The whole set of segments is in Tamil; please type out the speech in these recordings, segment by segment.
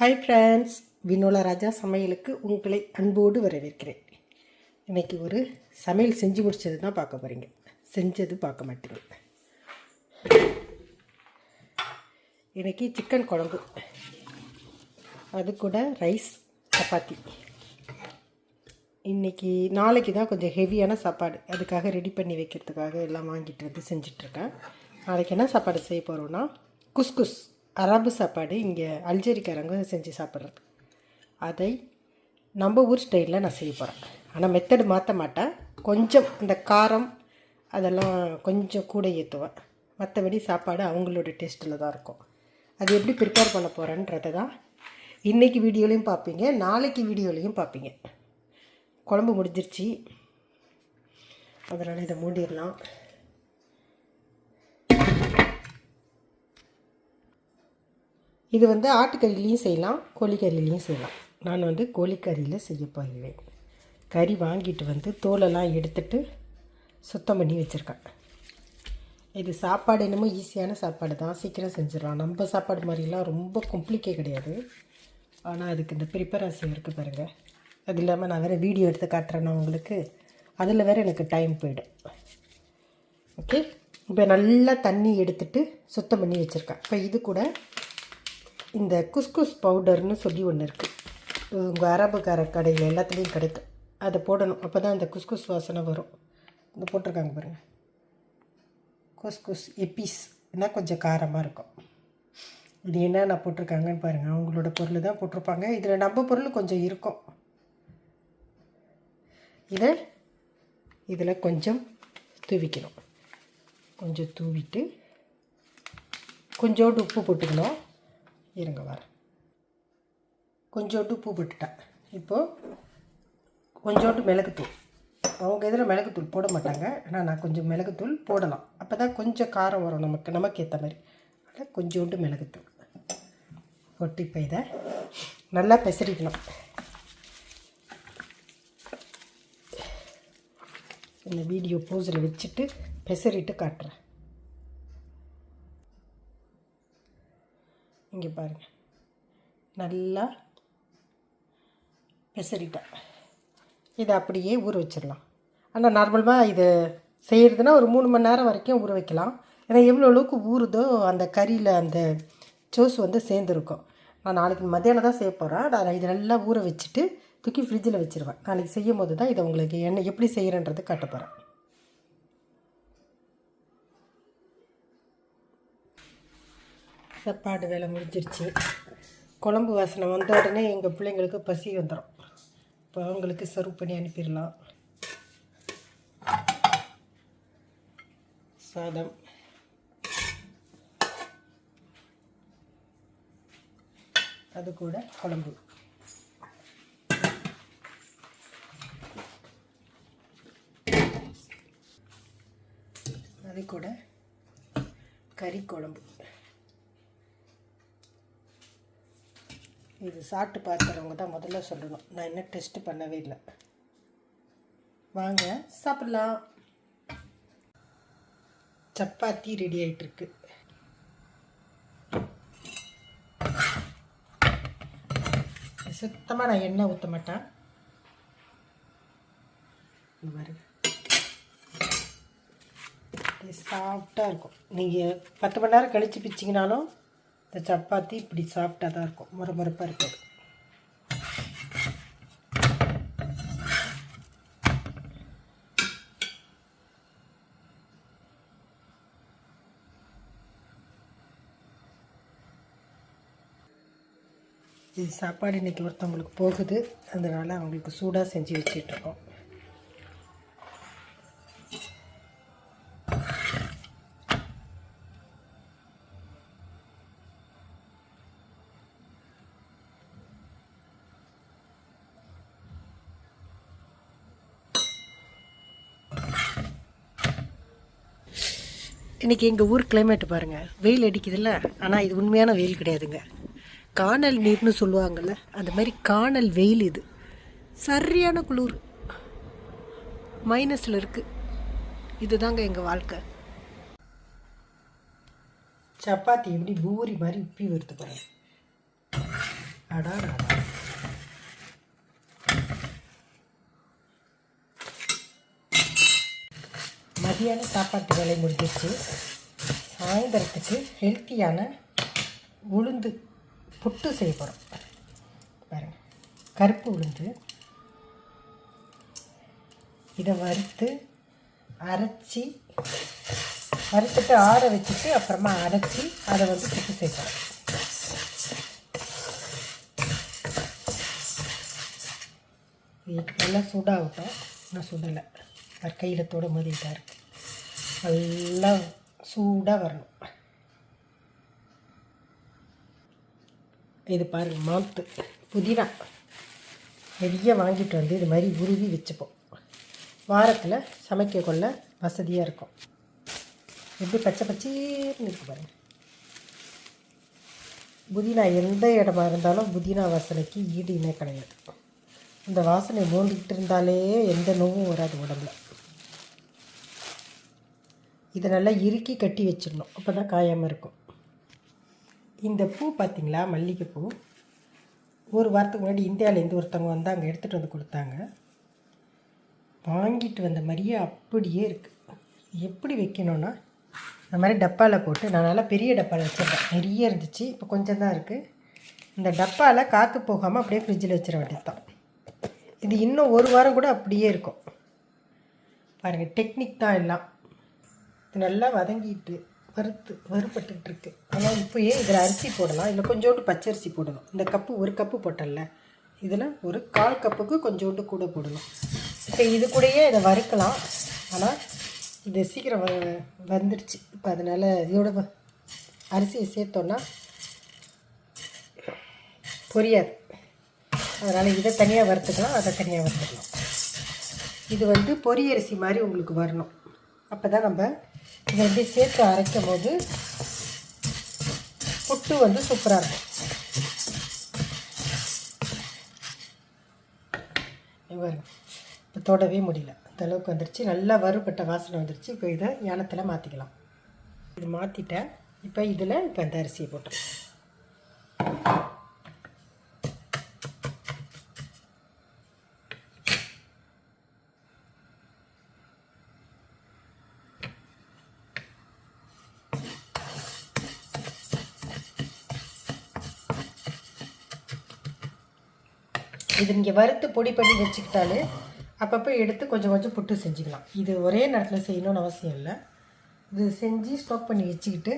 ஹாய் ஃப்ரெண்ட்ஸ் வினோலா ராஜா சமையலுக்கு உங்களை அன்போடு வரவேற்கிறேன். இன்றைக்கி ஒரு சமையல் செஞ்சு முடித்தது தான் பார்க்க போகிறீங்க செஞ்சது பார்க்க மாட்டீங்க. இன்றைக்கி சிக்கன் குழம்பு. அது கூட ரைஸ் சப்பாத்தி. இன்னைக்கு நாளைக்கு தான் கொஞ்சம் ஹெவியான சாப்பாடு. அதுக்காக ரெடி பண்ணி வைக்கிறதுக்காக எல்லாம் வாங்கிட்டு வந்து செஞ்சிட்ருக்கேன் நாளைக்கு என்ன சாப்பாடு செய்ய போகிறோன்னா குஸ்குஸ் அரபு சாப்பாடு இங்கே அல்ஜெரிக்காரங்க செஞ்சு சாப்பிட்றது. அதை நம்ம ஊர் ஸ்டைலில் நான் செய்ய போகிறேன் ஆனால் மெத்தடு மாற்ற மாட்டேன். கொஞ்சம் இந்த காரம் அதெல்லாம் கொஞ்சம் கூட ஏற்றுவேன் மற்றபடி சாப்பாடு அவங்களோட டேஸ்ட்டில் தான் இருக்கும். அது எப்படி ப்ரிப்பேர் பண்ண போகிறேன்றதை தான் இன்றைக்கி வீடியோலையும் பார்ப்பீங்க. நாளைக்கு வீடியோலையும் பார்ப்பீங்க. குழம்பு முடிஞ்சிருச்சு. அதனால் இதை மூடிடலாம். இது வந்து ஆட்டுக்கறிலையும் செய்யலாம் கோழிக்கறிலையும் செய்யலாம். நான் வந்து கோழிக்கறியில் செய்ய போகிறேன். கறி வாங்கிட்டு வந்து தோலெல்லாம் எடுத்துட்டு சுத்தம் பண்ணி வச்சுருக்கேன். இது சாப்பாடு என்னமோ ஈஸியான சாப்பாடு தான். சீக்கிரம் செஞ்சிடலாம். நம்ம சாப்பாடு மாதிரிலாம் ரொம்ப கம்ப்ளிகே கிடையாது. ஆனால் அதுக்கு இந்த ப்ரிப்பரேஷன் இருக்குது பாருங்கள் அது இல்லாமல் நான் வேறு வீடியோ எடுத்து காட்டுறேன்னா உங்களுக்கு. அதில் வேறு எனக்கு டைம் போயிடும். ஓகே இப்போ நல்லா தண்ணி எடுத்துட்டு சுத்தம் பண்ணி வச்சுருக்கேன். இப்போ இது கூட இந்த குஸ்குஸ் பவுடர்னு சொல்லி ஒன்று இருக்குது உங்கள் அரபுக்கார கடையில் எல்லாத்துலேயும் கிடைக்கும். அதை போடணும். அப்போ தான் அந்த குஸ்குஸ் வாசனை வரும். இந்த போட்டிருக்காங்க பாருங்கள் குஸ்குஸ் எப்பீஸ். என்ன கொஞ்சம் காரமாக இருக்கும். இது என்னென்ன போட்டிருக்காங்கன்னு பாருங்கள் அவங்களோட பொருள் தான் போட்டிருப்பாங்க. இதில் நம்ம பொருள் கொஞ்சம் இருக்கும். இதை இதில் கொஞ்சம் தூவிக்கணும். கொஞ்சம் தூவிட்டு கொஞ்சோண்டு உப்பு போட்டுக்கணும். இருங்க வரேன் கொஞ்சோண்டு உப்பு போட்டுட்டேன். இப்போது கொஞ்சோண்டு மிளகுத்தூள். அவங்க இதில் மிளகுத்தூள் போட மாட்டாங்க. ஆனால் நான் கொஞ்சம் மிளகுத்தூள் போடலாம். அப்போ தான் கொஞ்சம் காரம் வரும் நமக்கு நமக்கு ஏற்ற மாதிரி. அதனால் கொஞ்சோண்டு மிளகுத்தூள். கொட்டி இப்போ இதை நல்லா பெசரிக்கணும். இந்த வீடியோ போஸில் வச்சுட்டு பெசரிட்டு காட்டுறேன். இங்கே பாருங்கள் நல்லா பெசரிட்டேன் இதை அப்படியே ஊற வச்சிடலாம். ஆனால் நார்மலாக இது செய்கிறதுனா ஒரு மூணு மணி நேரம் வரைக்கும் ஊற வைக்கலாம். ஏன்னா எவ்வளோ அளவுக்கு ஊறுதோ அந்த கறியில் அந்த ஜூஸ் வந்து சேர்ந்துருக்கும். நான் நாளைக்கு மத்தியானம் தான் செய்ய போகிறேன் நான் இதை நல்லா ஊற வச்சுட்டு தூக்கி ஃப்ரிட்ஜில் வச்சுருவேன். நாளைக்கு செய்யும் போது தான் இதை உங்களுக்கு என்ன எப்படி செய்கிறேன்றது காட்ட போகிறேன் சாப்பாடு வேலை முடிஞ்சிருச்சு. குழம்பு வாசனை வந்த உடனே எங்கள் பிள்ளைங்களுக்கு பசி வந்துடும் இப்போ அவங்களுக்கு சர்வ் பண்ணி அனுப்பிடலாம். சாதம். அது கூட குழம்பு. அது கூட கறி குழம்பு. இது சாப்பிட்டு பார்க்குறவங்க தான் முதல்ல சொல்லணும். நான் இன்னும் டெஸ்ட்டு பண்ணவே இல்லை. வாங்க சாப்பிட்லாம். சப்பாத்தி ரெடி ஆகிட்டுருக்கு சுத்தமாக நான் எண்ணெய் ஊற்ற மாட்டேன். இந்த மாதிரி சாஃப்டாக இருக்கும். நீங்கள் பத்து மணி நேரம் கழித்து பிச்சிங்கனாலும் இந்த சப்பாத்தி இப்படி சாஃப்டாக தான் இருக்கும். முறை முறைப்பாக இருக்காது இது சாப்பாடு இன்றைக்கி ஒருத்தவங்களுக்கு போகுது. அதனால் அவங்களுக்கு சூடாக செஞ்சு வச்சிட்ருக்கோம் இன்றைக்கி எங்கள் ஊர் கிளைமேட் பாருங்கள் வெயில் அடிக்குதுல்ல? ஆனால் இது உண்மையான வெயில் கிடையாதுங்க. காணல் நீர்னு சொல்லுவாங்கள்ல அந்த மாதிரி காணல் வெயில் இது. சரியான குளிர். மைனஸில் இருக்குது இதுதாங்க எங்கள் வாழ்க்கை. சப்பாத்தி எப்படி பூரி மாதிரி உப்பி வருது பாருங்க. அடா. மதியான சாப்பாட்டு வேலை முடிஞ்சிச்சு சாயந்தரத்துக்கு ஹெல்த்தியான உளுந்து புட்டு செய்ய போகிறோம் பாருங்க. கருப்பு உளுந்து. இதை வறுத்து அரைச்சி வறுத்துட்டு ஆற வச்சுட்டு அப்புறமா அரைச்சி அதை வந்து புட்டு செய்வோம் நல்லா சூடாகட்டும். நான் சுடலை. கையில் தொட இதாக இருக்குது நல்லா சூடாக வரணும் இது பாருங்கள் மாத்து புதினா நிறைய வாங்கிட்டு வந்து இது மாதிரி உருவி வச்சுப்போம் வாரத்தில் சமைக்க கொள்ள வசதியாக இருக்கும் எப்படி பச்சை பச்சேர்னு இருக்கு பாருங்க புதினா எந்த இடமா இருந்தாலும் புதினா வாசனைக்கு ஈடு இணை கிடையாது இந்த வாசனை மூழ்கிட்டு இருந்தாலே எந்த நோவும் வராது உடம்புல இதை நல்லா இறுக்கி கட்டி வச்சிடணும். அப்போ தான் காயாமல் இருக்கும். இந்த பூ பார்த்தீங்களா மல்லிகைப்பூ. ஒரு வாரத்துக்கு முன்னாடி இந்தியாவிலேருந்து ஒருத்தவங்க வந்து அங்கே எடுத்துகிட்டு வந்து கொடுத்தாங்க. வாங்கிட்டு வந்த மாதிரியே அப்படியே இருக்குது எப்படி வைக்கணும்னா இந்த மாதிரி டப்பாவில் போட்டு நான் நல்லா பெரிய டப்பாவில் வச்சுருந்தேன் நிறைய இருந்துச்சு இப்போ கொஞ்சம் தான் இருக்குது இந்த டப்பாவில் காற்று போகாமல் அப்படியே ஃப்ரிட்ஜில் வச்சிட வேண்டியது தான் இது இன்னும் ஒரு வாரம் கூட அப்படியே இருக்கும். பாருங்கள் டெக்னிக் தான் எல்லாம். இது நல்லா வதங்கிட்டு வறுத்து வறுபட்டுக்கிட்டு இருக்கு ஆனால் இப்போயே இதில் அரிசி போடலாம். இல்லை கொஞ்சோண்டு பச்சரிசி போடணும். இந்த கப்பு ஒரு கப்பு போட்டல இதில் ஒரு கால் கப்புக்கு கொஞ்சோண்டு கூட போடணும். இப்போ இது கூடயே இதை வறுக்கலாம். ஆனால் இது சீக்கிரம் வ வந்துடுச்சு இப்போ அதனால் இதோட அரிசியை சேர்த்தோன்னா பொரியாது. அதனால் இதை தனியாக வறுத்துக்கலாம் அதை தனியாக வறுத்துக்கலாம். இது வந்து பொரியரிசி மாதிரி உங்களுக்கு வரணும். அப்போ தான் நம்ம இதை அப்படியே சேர்த்து அரைக்கும் போது புட்டு வந்து சூப்பராக இருக்கும். இங்க இப்போ தொடவே முடியல. அந்தளவுக்கு வந்துருச்சு. நல்லா வறுபட்ட வாசனை வந்துருச்சு. இப்போ இதை யானத்தில் மாற்றிக்கலாம் இது மாற்றிட்டேன் இப்போ இதில் இப்போ இந்த அரிசியை போட்டுருக்கேன் இது நீங்கள் வறுத்து பொடி பண்ணி வச்சுக்கிட்டாலே அப்பப்போ எடுத்து கொஞ்சம் கொஞ்சம் புட்டு செஞ்சுக்கலாம். இது ஒரே நேரத்தில் செய்யணும்னு அவசியம் இல்லை. இது செஞ்சு ஸ்டாக் பண்ணி வச்சுக்கிட்டு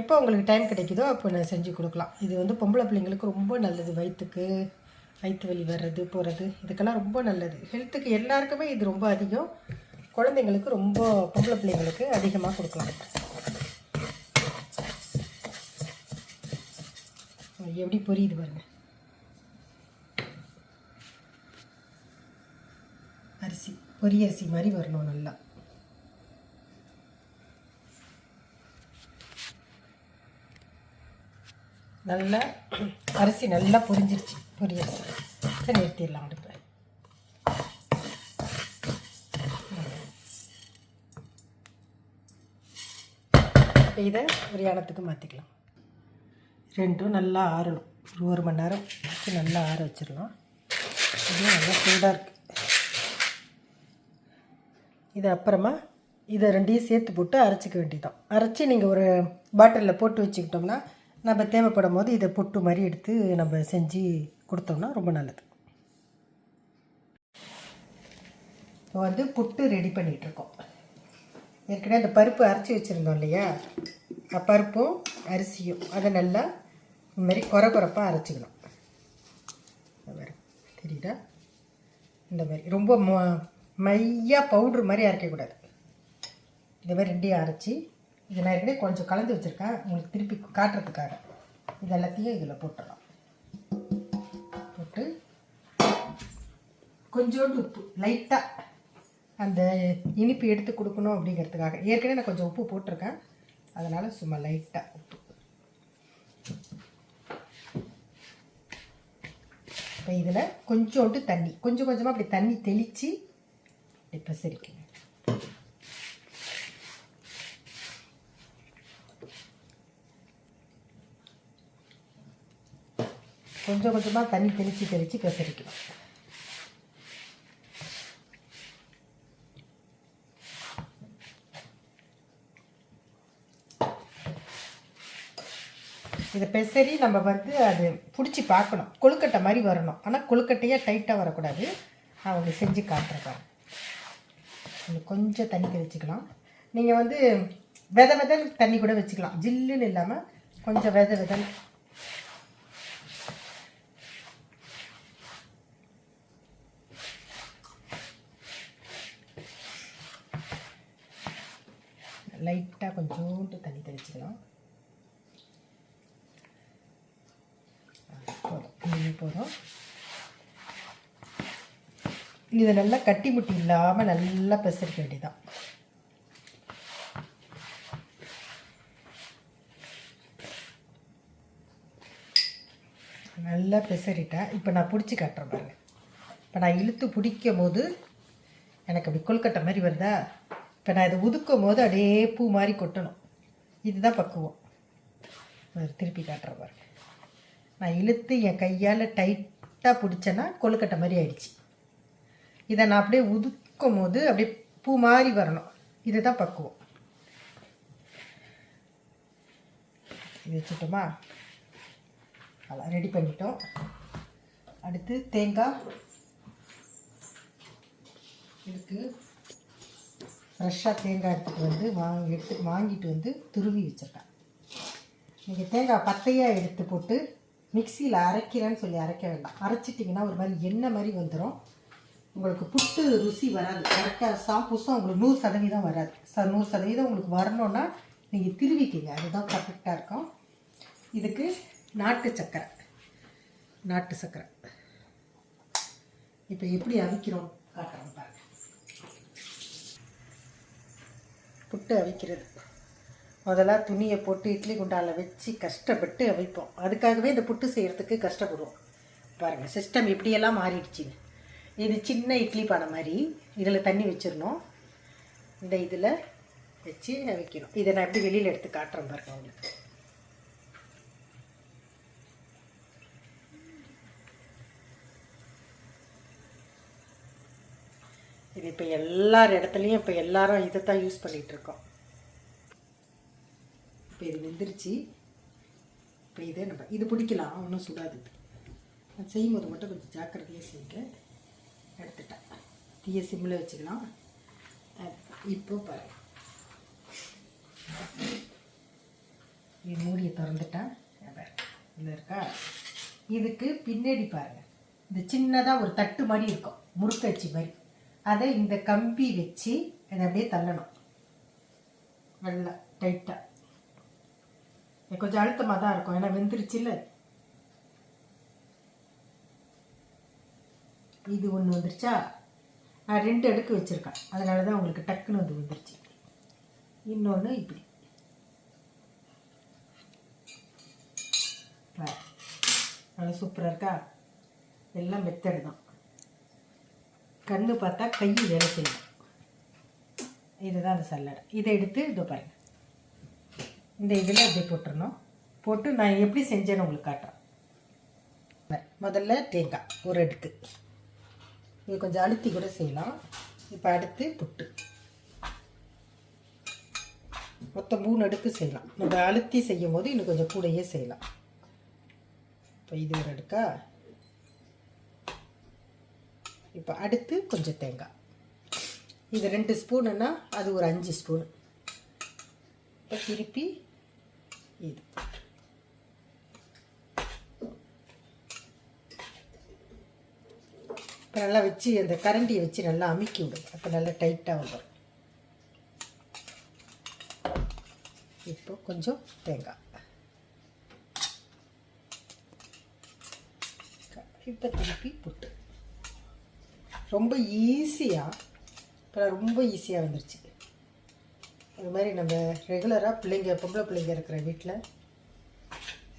எப்போ உங்களுக்கு டைம் கிடைக்குதோ அப்போ நான் செஞ்சு கொடுக்கலாம். இது வந்து பொம்பளை பிள்ளைங்களுக்கு ரொம்ப நல்லது. வயிற்றுக்கு வயிற்று வலி வர்றது போகிறது இதுக்கெல்லாம் ரொம்ப நல்லது. ஹெல்த்துக்கு எல்லாருக்குமே இது ரொம்ப அதிகம். குழந்தைங்களுக்கு ரொம்ப பொம்பளை பிள்ளைங்களுக்கு அதிகமாக கொடுக்கலாம். எப்படி புரியுது பாருங்கள் அரிசி அரிசி மாதிரி வரணும் நல்லா. நல்லா அரிசி நல்லா பொரிஞ்சிருச்சு பொரியரிசி சரி நிறுத்திடலாம் அடுப்பை. இப்போ இதை ஒரு மாற்றிக்கலாம் ரெண்டும் நல்லா ஆறணும். ஒரு ஒரு மணி நேரம் நல்லா ஆற வச்சிடலாம். இதுவும் நல்லா சூடாக இருக்குது இது அப்புறமா இதை ரெண்டையும் சேர்த்து போட்டு அரைச்சிக்க வேண்டியதுதான். அரைச்சி நீங்கள் ஒரு பாட்டிலில் போட்டு வச்சுக்கிட்டோம்னா நம்ம தேவைப்படும் போது இதை பொட்டு மாதிரி எடுத்து நம்ம செஞ்சு கொடுத்தோம்னா ரொம்ப நல்லது. இப்போ வந்து புட்டு ரெடி பண்ணிகிட்ருக்கோம் ஏற்கனவே அந்த பருப்பு அரைச்சி வச்சுருந்தோம் இல்லையா? பருப்பும் அரிசியும். அதை நல்லா இந்த மாதிரி குறை குறைப்பாக அரைச்சிக்கணும். இந்த மாதிரி தெரியுதா? இந்த மாதிரி. ரொம்ப மையாக பவுட்ரு மாதிரி அரைக்கக்கூடாது இந்த மாதிரி ரெண்டையும் அரைச்சி இதை நான் ஏற்கனவே கொஞ்சம் கலந்து வச்சுருக்கேன். உங்களுக்கு திருப்பி காட்டுறதுக்காக. இது எல்லாத்தையும் இதில் போட்டுடலாம். போட்டு கொஞ்சோண்டு உப்பு லைட்டாக அந்த இனிப்பு எடுத்து கொடுக்கணும் அப்படிங்கிறதுக்காக. ஏற்கனவே நான் கொஞ்சம் உப்பு போட்டிருக்கேன். அதனால் சும்மா லைட்டாக உப்பு. இப்போ இதில் கொஞ்சோண்டு தண்ணி கொஞ்சம் கொஞ்சமாக அப்படி தண்ணி தெளித்து இப்போ சரிக்குங்க கொஞ்சம் கொஞ்சமாக தண்ணி தெளித்து தெளித்து பெசரிக்கணும் இதை பெசரி நம்ம வந்து அது பிடிச்சி பார்க்கணும். கொழுக்கட்டை மாதிரி வரணும். ஆனால் கொழுக்கட்டையாக டைட்டாக வரக்கூடாது. நான் உங்களுக்கு செஞ்சு காட்டுறேன் கொஞ்சம் தண்ணி வச்சுக்கலாம். நீங்கள் வந்து வித விதல் தண்ணி கூட வச்சுக்கலாம். ஜில்லுன்னு இல்லாமல் கொஞ்சம் வித விதல். லைட்டாக கொஞ்சோண்டு தண்ணி தெளிச்சுக்கலாம். போதும். போதும். இதை நல்லா கட்டி முட்டி இல்லாமல் நல்லா பெசரிக்க வேண்டியதான் நல்லா பெசரிட்டேன் இப்போ நான் பிடிச்சி காட்டுறேன் பாருங்க. இப்போ நான் இழுத்து பிடிக்கும் போது எனக்கு அப்படி கொல்கட்டை மாதிரி வருதா? இப்போ நான் இதை உதுக்கும் போது அப்படியே பூ மாதிரி கொட்டணும். இதுதான் பக்குவம். திருப்பி காட்டுறேன் பாருங்க. நான் இழுத்து என் கையால் டைட்டாக பிடிச்சேன்னா கொழுக்கட்டை மாதிரி ஆயிடுச்சு. இதை நான் அப்படியே உதுக்கும் போது அப்படியே பூ மாதிரி வரணும். இதுதான் பக்குவம். இது வச்சுட்டோமா? அதான் ரெடி பண்ணிட்டோம். அடுத்து தேங்காய். இதுக்கு ஃப்ரெஷ்ஷாக தேங்காய் எடுத்துகிட்டு வந்து வாங்கி எடுத்து வாங்கிட்டு வந்து துருவி வச்சுருக்கேன். நீங்கள் தேங்காய் பத்தையாக எடுத்து போட்டு மிக்சியில் அரைக்கிறேன்னு சொல்லி அரைக்க வேண்டாம். அரைச்சிட்டிங்கன்னா ஒரு மாதிரி எண்ணெய் மாதிரி வந்துடும் உங்களுக்கு புட்டு ருசி வராது. கரெக்டாக சாப்புஸும் உங்களுக்கு நூறு சதவீதம் வராது. ச நூறு சதவீதம் உங்களுக்கு வரணும்னா நீங்கள் திருவிக்கிங்க. அதுதான் பர்ஃபெக்டாக இருக்கும். இதுக்கு நாட்டு சக்கரை. நாட்டு சக்கரை. இப்போ எப்படி அவிக்கிறோம் காட்டுறோம் பாருங்க. புட்டு அவிக்கிறது. முதல்ல துணியை போட்டு இட்லி குண்டாவில் வச்சு கஷ்டப்பட்டு அவிப்போம். அதுக்காகவே இந்த புட்டு செய்கிறதுக்கு கஷ்டப்படுவோம். பாருங்கள் சிஸ்டம் இப்படியெல்லாம் மாறிடுச்சுங்க. இது சின்ன இட்லி பானை மாதிரி. இதில் தண்ணி வச்சிடணும். இந்த இதில் வச்சு வைக்கணும். இதை நான் எப்படி வெளியில் எடுத்து காட்டுறேன் பாருங்க உங்களுக்கு. இது இப்போ எல்லார் இடத்துலையும் இப்போ எல்லாரும் இதை தான் யூஸ் பண்ணிகிட்டு இருக்கோம். இப்போ இது வெந்துருச்சு. இப்போ இதே நம்ம இது பிடிக்கலாம் ஒன்றும் சுடாது. செய்யும் போது செய்யும்போது மட்டும் கொஞ்சம் ஜாக்கிரதையாக செய்யுங்க. எடுத்துட்டேன். தீய சிம்மில் வச்சுக்கலாம் இப்போ பாருங்க இது மூடியை திறந்துட்டேன் இதில் இருக்கா? இதுக்கு பின்னாடி பாருங்கள் இந்த சின்னதாக ஒரு தட்டு மாதிரி இருக்கும். முறுக்கச்சி மாதிரி. அதை இந்த கம்பி வச்சு அதை அப்படியே தள்ளணும். நல்லா டைட்டாக கொஞ்சம் அழுத்தமாக தான் இருக்கும். ஏன்னா வெந்துருச்சுல்ல? இது ஒன்று வந்துருச்சா? நான் ரெண்டு அடுக்கு வச்சுருக்கேன். அதனால தான் உங்களுக்கு டக்குன்னு வந்து வந்துருச்சு இன்னொன்று இப்படி. நல்லா சூப்பராக இருக்கா? எல்லாம் மெத்தடு தான். கண்ணு பார்த்தா கை வேலை செய்யும். இதுதான் அந்த சல்லடை. இதை எடுத்து இதை பாருங்கள் இந்த இதில் அப்படியே போட்டுடணும் போட்டு நான் எப்படி செஞ்சேன்னு உங்களுக்கு காட்டுறேன். முதல்ல தேங்காய் ஒரு அடுக்கு. இது கொஞ்சம் அழுத்தி கூட செய்யலாம். இப்போ அடுத்து புட்டு. மொத்தம் மூணு அடுக்கு செய்யலாம். நம்ம அழுத்தி செய்யும் போது இன்னும் கொஞ்சம் கூடையே செய்யலாம். இப்போ இது ஒரு அடுக்கா? இப்போ அடுத்து கொஞ்சம் தேங்காய். இது ரெண்டு ஸ்பூனுன்னா அது ஒரு அஞ்சு ஸ்பூன். இப்போ திருப்பி இது. இப்போ நல்லா வச்சு அந்த கரண்டியை வச்சு நல்லா அமுக்கி விடுங்க அப்போ நல்லா டைட்டாக வந்துடும் இப்போ கொஞ்சம் தேங்காய். இப்போ திருப்பி புட்டு. ரொம்ப ஈஸியாக இப்போ ரொம்ப ஈஸியாக வந்துருச்சு. அது மாதிரி நம்ம ரெகுலராக பிள்ளைங்க பொம்பளை பிள்ளைங்க இருக்கிற வீட்டில்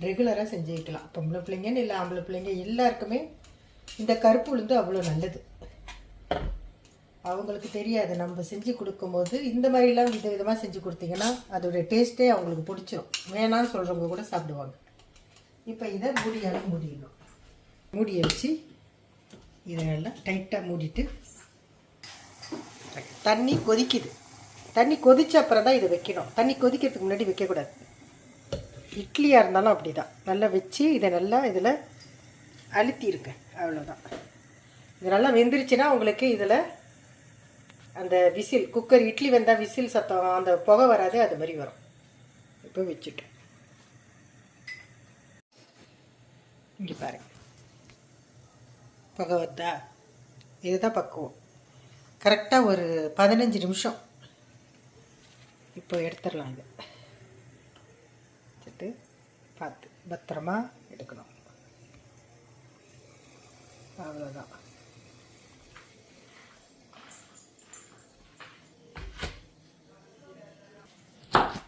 ரெகுலராக செஞ்சு வைக்கலாம் பொம்பளை பிள்ளைங்கன்னு இல்லை ஆம்பளை பிள்ளைங்க எல்லாருக்குமே இந்த கருப்பு உளுந்து அவ்வளோ நல்லது. அவங்களுக்கு தெரியாது. நம்ம செஞ்சு கொடுக்கும்போது இந்த மாதிரிலாம் வித விதமாக செஞ்சு கொடுத்தீங்கன்னா அதோடைய டேஸ்ட்டே அவங்களுக்கு பிடிச்சிரும். வேணாம்னு சொல்கிறவங்க கூட சாப்பிடுவாங்க. இப்போ இதை மூடியால் மூடிடணும். மூடியை வச்சு இதை நல்லா டைட்டாக மூடிட்டு தண்ணி கொதிக்குது. தண்ணி கொதிச்ச அப்புறம் தான் இதை வைக்கணும். தண்ணி கொதிக்கிறதுக்கு முன்னாடி வைக்கக்கூடாது. இட்லியாக இருந்தாலும் அப்படி தான் நல்லா வச்சு இதை நல்லா இதில் அழுத்தியிருக்கேன் அவ்வளோதான் இது நல்லா வெந்துருச்சுன்னா உங்களுக்கு இதில் அந்த விசில் குக்கர் இட்லி வெந்தால் விசில் சத்தம் அந்த புகை வராது அது மாதிரி வரும். இப்போ வச்சுட்டோம் இங்கே பாருங்க புகை வருதா இதுதான் பக்குவம். கரெக்டாக ஒரு பதினஞ்சு நிமிஷம். இப்போ எடுத்துடலாம் இது. வச்சுட்டு பார்த்து பத்திரமா எடுக்கணும். அவ்வளோதான்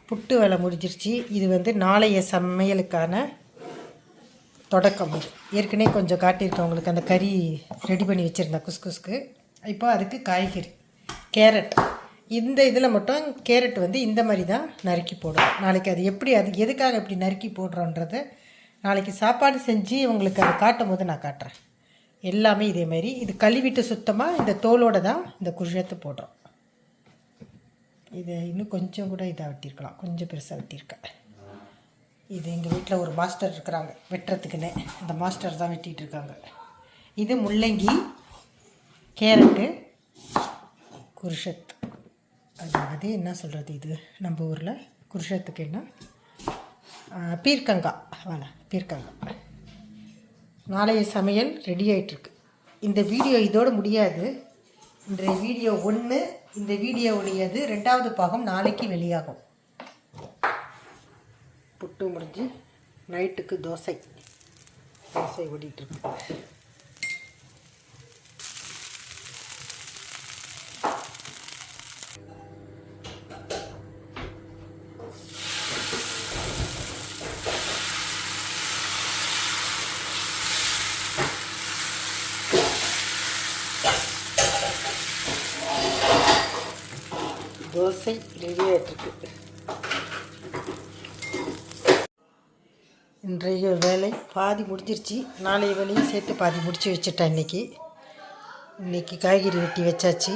புட்டு வேலை முடிஞ்சிருச்சு. இது வந்து நாளைய சமையலுக்கான தொடக்கம். ஏற்கனவே கொஞ்சம் காட்டியிருக்கேன் உங்களுக்கு. அந்த கறி ரெடி பண்ணி வச்சுருந்தேன் குஸ்குஸ்க்கு. இப்போ அதுக்கு காய்கறி கேரட். இந்த இதில் மட்டும் கேரட் வந்து இந்த மாதிரி தான் நறுக்கி போடும் நாளைக்கு அது எப்படி அது எதுக்காக இப்படி நறுக்கி போடுறோன்றதை நாளைக்கு சாப்பாடு செஞ்சு உங்களுக்கு அதை காட்டும் போது நான் காட்டுறேன். எல்லாமே இதே மாதிரி. இது கழுவிட்டு சுத்தமாக இந்த தோலோடு தான் இந்த குழியத்தை போடுறோம். இது இன்னும் கொஞ்சம் கூட இதாக வெட்டியிருக்கலாம். கொஞ்சம் பெருசாக வெட்டியிருக்கேன் இது எங்கள் வீட்டில் ஒரு மாஸ்டர் இருக்கிறாங்க. வெட்டுறதுக்குன்னு. அந்த மாஸ்டர் தான் வெட்டிகிட்டு இருக்காங்க. இது முள்ளங்கி கேரட்டு குருஷத். அதாவது என்ன சொல்கிறது இது? நம்ம ஊரில் குருஷத்துக்கு என்ன? பீர்க்கங்காய் வேணாம் பீர்க்கங்காய் நாளைய சமையல் ரெடி ஆகிட்டுருக்கு இந்த வீடியோ இதோடு முடியாது. இன்றைய வீடியோ ஒன்று இந்த வீடியோவுடையது ரெண்டாவது பாகம் நாளைக்கு வெளியாகும். புட்டு முடிஞ்சு நைட்டுக்கு தோசை. தோசை ஓடிட்டுருக்கு. தோசை ரெடி ஆகிட்டுருக்கு இன்றைய வேலை பாதி முடிஞ்சிருச்சு. நாளைய வேலையும் சேர்த்து பாதி முடித்து வச்சுட்டேன் இன்றைக்கி இன்றைக்கி காய்கறி வெட்டி வச்சாச்சு.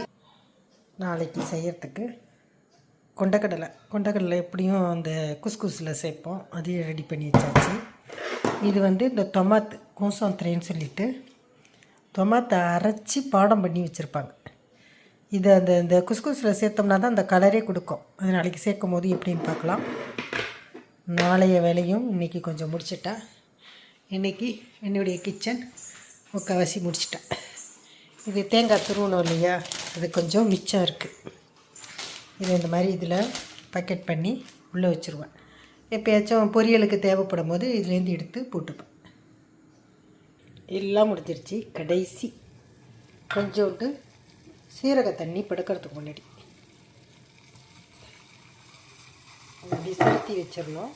நாளைக்கு செய்கிறதுக்கு கொண்டக்கடலை. கொண்டக்கடலை எப்படியும் அந்த குஸ்குஸில் சேர்ப்போம். அதையும் ரெடி பண்ணி வச்சாச்சு. இது வந்து இந்த டொமாத்து கோசோந்திரேன்னு சொல்லிட்டு டொமாத்தை அரைச்சி பாடம் பண்ணி வச்சுருப்பாங்க. இதை அந்த இந்த குஸ்குஸில் சேர்த்தோம்னா தான் அந்த கலரே கொடுக்கும். அது நாளைக்கு சேர்க்கும் போது எப்படின்னு பார்க்கலாம். நாளைய வேலையும் இன்றைக்கி கொஞ்சம் முடிச்சிட்டேன் இன்றைக்கி என்னுடைய கிச்சன் முக்கால்வாசி முடிச்சிட்டேன் இது தேங்காய் துருவணும் இல்லையா? அது கொஞ்சம் மிச்சம் இருக்குது இது இந்த மாதிரி இதில் பக்கெட் பண்ணி உள்ளே வச்சுருவேன். எப்போயாச்சும் பொரியலுக்கு தேவைப்படும் போது இதுலேருந்து எடுத்து போட்டுப்பேன். எல்லாம் முடிஞ்சிருச்சு. கடைசி. கொஞ்சோண்டு சீரக தண்ணி படுக்கிறதுக்கு முன்னாடி. இப்படி செலுத்தி வச்சிடணும்.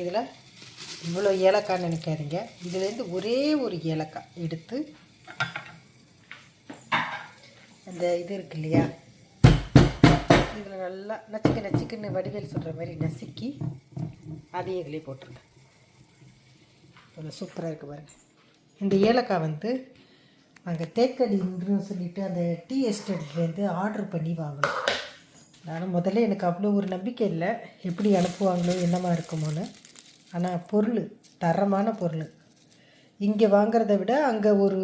இதில் இவ்வளோ ஏலக்காய் நினைக்காதீங்க. இதுலேருந்து ஒரே ஒரு ஏலக்காய் எடுத்து அந்த இது இருக்கு இல்லையா? இதில் நல்லா நச்சுக்கு நச்சுக்குன்னு வடிவேல் சொல்கிற மாதிரி நசுக்கி அதையும் இதிலே போட்டுருங்க. இவ்வளோ சூப்பராக இருக்குது பாருங்கள் இந்த ஏலக்காய் வந்து அங்கே தேக்கடின்னு சொல்லிட்டு அந்த டீ எஸ்டேட்லேருந்து ஆர்டர் பண்ணி வாங்கணும். நானும் முதல்ல எனக்கு அவ்வளோ ஒரு நம்பிக்கை இல்லை. எப்படி அனுப்புவாங்களோ என்னமா இருக்குமோன்னு. ஆனால் பொருள் தரமான பொருள். இங்கே வாங்குறத விட அங்கே ஒரு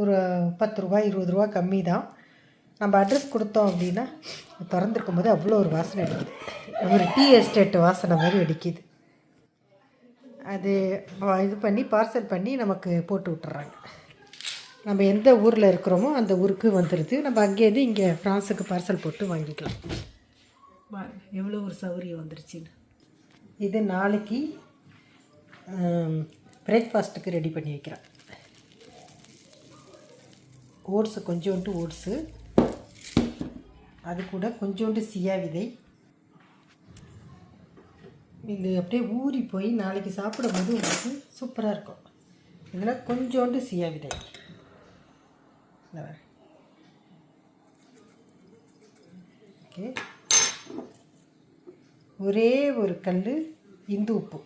ஒரு பத்து ரூபா இருபது ரூபா கம்மி தான். நம்ம அட்ரஸ் கொடுத்தோம் அப்படின்னா திறந்துருக்கும் போது அவ்வளோ ஒரு வாசனை அடிக்குது. ஒரு டீ எஸ்டேட் வாசனை மாதிரி அடிக்குது. அது இது பண்ணி பார்சல் பண்ணி நமக்கு போட்டு விட்டுறாங்க. நம்ம எந்த ஊரில் இருக்கிறோமோ அந்த ஊருக்கு வந்துடுது நம்ம அங்கேருந்து இங்கே ஃப்ரான்ஸுக்கு பார்சல் போட்டு வாங்கிக்கலாம். எவ்வளோ ஒரு சௌகரியம் வந்துருச்சுன்னு. இது நாளைக்கு பிரேக்ஃபாஸ்ட்டுக்கு ரெடி பண்ணி வைக்கிறேன். ஓட்ஸு கொஞ்சோண்டு ஓட்ஸு. அது கூட கொஞ்சோண்டு சியா விதை. இது அப்படியே ஊறி போய் நாளைக்கு சாப்பிடும்போது உங்களுக்கு சூப்பராக இருக்கும். இதில் கொஞ்சோண்டு சியா விதை. இந்த பாரு. ஓகே ஒரே ஒரு கல் இந்து உப்பு.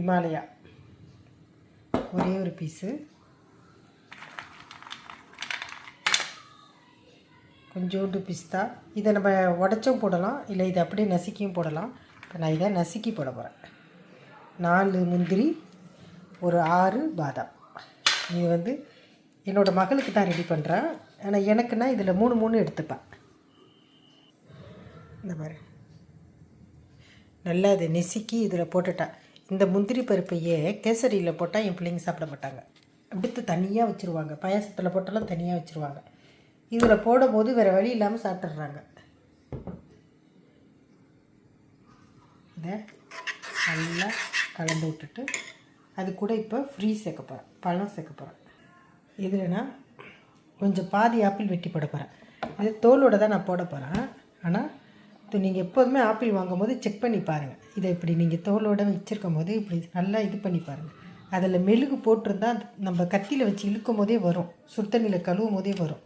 இமாலயா. ஒரே ஒரு பீஸு கொஞ்சோண்டு பிஸ்தா. இதை நம்ம உடச்சும் போடலாம். இல்லை இதை அப்படியே நசுக்கியும் போடலாம். இப்போ நான் இதை நசுக்கி போட போகிறேன் நாலு முந்திரி ஒரு ஆறு பாதாம். இது வந்து என்னோடய மகளுக்கு தான் ரெடி பண்ணுறேன் ஆனால் எனக்குன்னா இதில் மூணு மூணு எடுத்துப்பேன் இந்த மாதிரி நல்லா இதை நெசுக்கி இதில் போட்டுட்டேன் இந்த முந்திரி பருப்பையே கேசரியில் போட்டால் என் பிள்ளைங்க சாப்பிட மாட்டாங்க. எடுத்து தனியாக வச்சுருவாங்க. பாயாசத்தில் போட்டாலும் தனியாக வச்சுருவாங்க. இதில் போடும்போது வேறு வழி இல்லாமல் சாப்பிட்றாங்க இதை நல்லா கலந்து விட்டுட்டு அது கூட இப்போ ஃப்ரீ சேர்க்க போகிறேன் பழம் சேர்க்க போகிறேன் இதுலனா கொஞ்சம் பாதி ஆப்பிள் வெட்டி போட போகிறேன் இது தோலோட தான் நான் போட போகிறேன் ஆனால் இது நீங்கள் எப்போதுமே ஆப்பிள் வாங்கும்போது செக் பண்ணி பாருங்கள் இதை இப்படி நீங்கள் தோலோட வச்சுருக்கும் போது இப்படி நல்லா இது பண்ணி பாருங்கள் அதில் மெழுகு போட்டிருந்தால் நம்ம கத்தியில் வச்சு இழுக்கும் போதே வரும். சுடுதண்ணியில் கழுவும் போதே வரும்.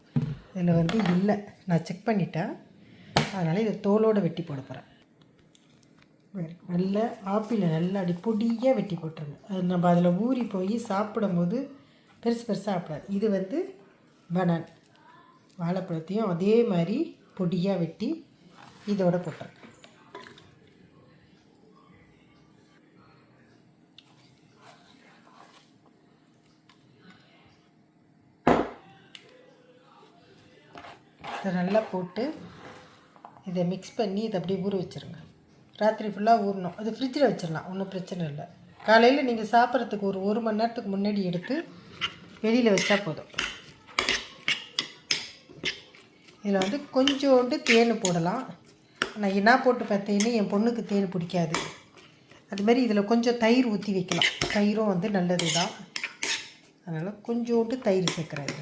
இதில் வந்து இல்லை. நான் செக் பண்ணிட்டேன். அதனால் இதை தோலோடு வெட்டி போட போகிறேன் நல்ல ஆப்பிளை நல்லா அடி பொடியாக வெட்டி போட்டுருங்க. அது நம்ம அதில் ஊறி போய் சாப்பிடும்போது பெருசு பெருசாக சாப்பிடாது இது வந்து பனான். வாழைப்பழத்தையும் அதே மாதிரி பொடியாக வெட்டி இதோட போட்டுருங்க. இதை நல்லா போட்டு இதை மிக்ஸ் பண்ணி இதை அப்படியே ஊற வச்சுருங்க. ராத்திரி ஃபுல்லாக ஊறணும். அது ஃப்ரிட்ஜில் வச்சிடலாம் ஒன்றும் பிரச்சனை இல்லை. காலையில் நீங்கள் சாப்பிட்றதுக்கு ஒரு ஒரு மணி நேரத்துக்கு முன்னாடி எடுத்து வெளியில் வச்சா போதும். இதில் வந்து கொஞ்சோண்டு தேன் போடலாம். நான் என்ன போட்டு பார்த்தேன்னு என் பொண்ணுக்கு தேன் பிடிக்காது. அதுமாரி இதில் கொஞ்சம் தயிர் ஊற்றி வைக்கலாம். தயிரும் வந்து நல்லது தான் அதனால் கொஞ்சோண்டு தயிர் சேர்க்குறேன்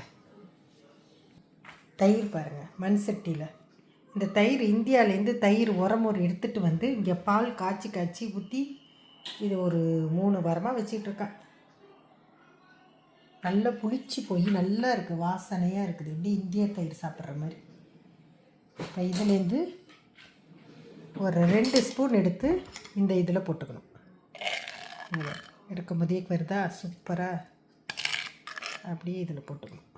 தயிர் பாருங்கள் மண் சட்டியில். இந்த தயிர் இந்தியாவிலேருந்து தயிர் உரமுறை எடுத்துகிட்டு வந்து இங்கே பால் காய்ச்சி காய்ச்சி ஊற்றி இது ஒரு மூணு வாரமாக வச்சிட்ருக்கேன் நல்லா புளிச்சு போய் நல்லா இருக்குது வாசனையாக இருக்குது. எப்படி இந்திய தயிர் சாப்பிட்ற மாதிரி. இப்போ இதுலேருந்து ஒரு ரெண்டு ஸ்பூன் எடுத்து இந்த இதில் போட்டுக்கணும். எடுக்கும் போதே வருதா? சூப்பராக அப்படியே இதில் போட்டுக்கணும்.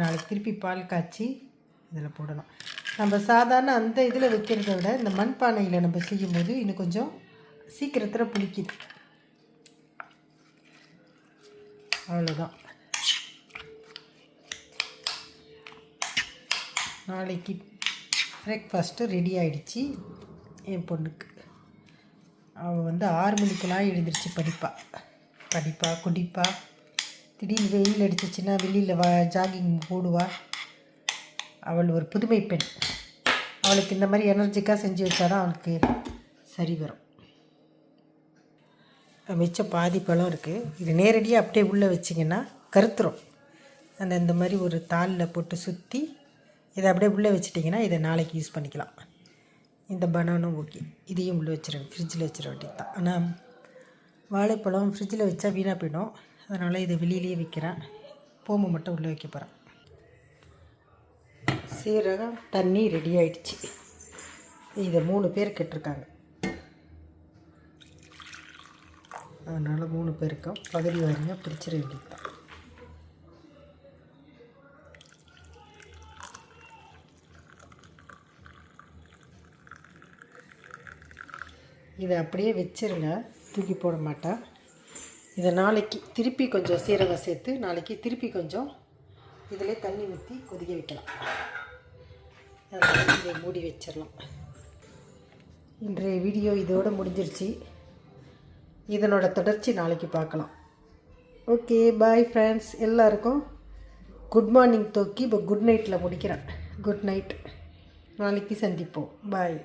நாளைக்கு திருப்பி பால் காய்ச்சி இதில் போடணும். நம்ம சாதாரண அந்த இதில் வைக்கிறத விட இந்த மண்பானையில் நம்ம செய்யும்போது இன்னும் கொஞ்சம் சீக்கிரத்தில் புளிக்குது. அவ்வளோதான் நாளைக்கு பிரேக்ஃபாஸ்ட்டு ரெடி ஆகிடுச்சு என் பொண்ணுக்கு. அவள் வந்து ஆறு மணிக்கெல்லாம் எழுந்திரிச்சு படிப்பா. படிப்பா குடிப்பா. திடீர்னு வெயில் அடிச்சிச்சின்னா வெளியில் வா ஜாகிங் போடுவாள் அவள் ஒரு புதுமை பெண். அவளுக்கு இந்த மாதிரி எனர்ஜிக்காக செஞ்சு வச்சாதான் அவளுக்கு சரி வரும். மிச்சம் பாதி பழம் இருக்குது இது நேரடியாக அப்படியே உள்ளே வச்சிங்கன்னா கருத்துரும். அந்த இந்த மாதிரி ஒரு தாளில் போட்டு சுற்றி இதை அப்படியே உள்ளே வச்சிட்டிங்கன்னா இதை நாளைக்கு யூஸ் பண்ணிக்கலாம். இந்த பனானும் ஓகே. இதையும் உள்ளே வச்சிருவேன் ஃப்ரிட்ஜில் வச்சிட வேண்டியது தான். ஆனால் வாழைப்பழம் ஃப்ரிட்ஜில் வச்சா வீணாக போயிடும். அதனால் இதை வெளியிலேயே வைக்கிறேன். போம்பு மட்டும் உள்ளே வைக்க போகிறேன் சீரகம் தண்ணி ரெடி ஆயிடுச்சு. இதை மூணு பேர் கெட்டிருக்காங்க. அதனால் மூணு பேருக்கும் பகுதி வாரியாக பிரிச்சிட வேண்டியது தான் இதை அப்படியே வச்சிருங்க. தூக்கி போட மாட்டேன். இதை நாளைக்கு திருப்பி கொஞ்சம் சீரகம் சேர்த்து நாளைக்கு திருப்பி கொஞ்சம் இதில் தண்ணி ஊற்றி கொதிக்க வைக்கலாம். இதை மூடி வச்சிடலாம். இன்றைய வீடியோ இதோடு முடிஞ்சிருச்சு. இதனோட தொடர்ச்சி நாளைக்கு பார்க்கலாம். ஓகே பாய் ஃப்ரெண்ட்ஸ் எல்லாருக்கும் குட் மார்னிங் தூக்கி இப்போ குட் நைட்டில் முடிக்கிறேன். குட் நைட் நாளைக்கு சந்திப்போம். பாய்